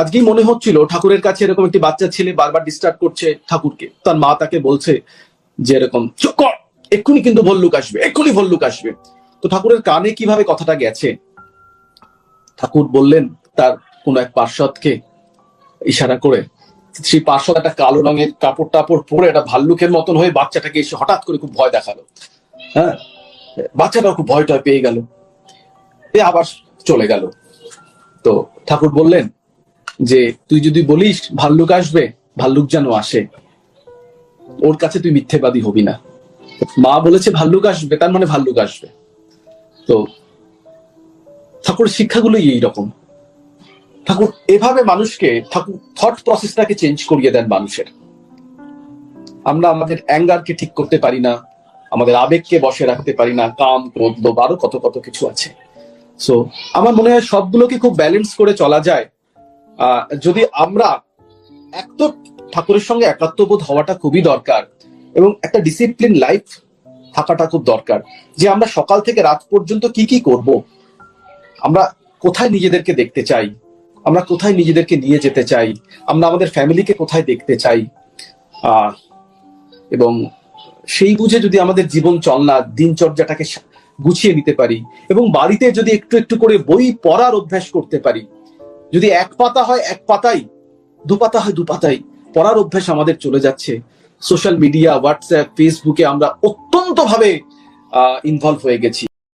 আজকেই মনে হচ্ছিল ঠাকুরের কাছে এরকম একটি বাচ্চা ছেলে বারবার ডিস্টার্ব করছে ঠাকুরকে। তার মা তাকে বলছে যে এরকম, "চুপ কর, এক্ষুনি কিন্তু ভল্লুক আসবে, এক্ষুনি ভল্লুক আসবে। তো ঠাকুরের কানে কীভাবে কথাটা গেছে? ঠাকুর বললেন, তার কোন এক পার্শ্বদকে ইশারা করে, সেই পার্শ্বদ একটা কালো রঙের কাপড় টাপড় পরে একটা ভাল্লুকের মতন হয়ে বাচ্চাটাকে এসে হঠাৎ করে খুব ভয় দেখাল। হ্যাঁ বাচ্চাটাও খুব ভয় টয় পেয়ে গেল। এ আবার চলে গেল। তো ঠাকুর বললেন যে তুই যদি বলিস ভাল্লুক আসবে, ভাল্লুক যেন আসে। ওর কাছে তুই মিথ্যেবাদী হবি না। মা বলেছে ভাল্লুক আসবে, তার মানে ভাল্লুক আসবে। তো ঠাকুরের শিক্ষাগুলোই এইরকম ঠাকুর, এভাবে মানুষকে, ঠাকুর থট প্রসেসটাকে চেঞ্জ করিয়ে দেন মানুষের। আমরা আমাদের অ্যাঙ্গারকে ঠিক করতে পারি না, আমাদের আবেগকে বসে রাখতে পারি না, কাম, ক্রোধ আরও কত কত কিছু আছে। সো আমার মনে হয় সবগুলোকে খুব ব্যালেন্স করে চলা যায়। যদি আমরা এক তো ঠাকুরের সঙ্গে একাত্মবোধ হওয়াটা খুবই দরকার এবং একটা ডিসিপ্লিন লাইফ থাকাটা খুব দরকার যে আমরা সকাল থেকে রাত পর্যন্ত কি কি করব? আমরা কোথায় নিজেদেরকে দেখতে চাই? আমরা কোথায় নিজেদেরকে নিয়ে যেতে চাই? আমরা আমাদের ফ্যামিলিকে কোথায় দেখতে চাই? এবং সেই বুঝে যদি আমাদের জীবন চলনা দিনচর্যাটাকে গুছিয়ে নিতে পারি এবং বাড়িতে যদি একটু একটু করে বই পড়ার অভ্যাস করতে পারি যদি এক পাতা হয় এক পাতাই, দু পাতা হয় দু পাতাই, পড়ার অভ্যাস আমাদের চলে যাচ্ছে। সোশ্যাল মিডিয়া হোয়াটসঅ্যাপ ফেসবুকে আমরা অত্যন্ত ভাবে ইনভলভ হয়ে গেছি।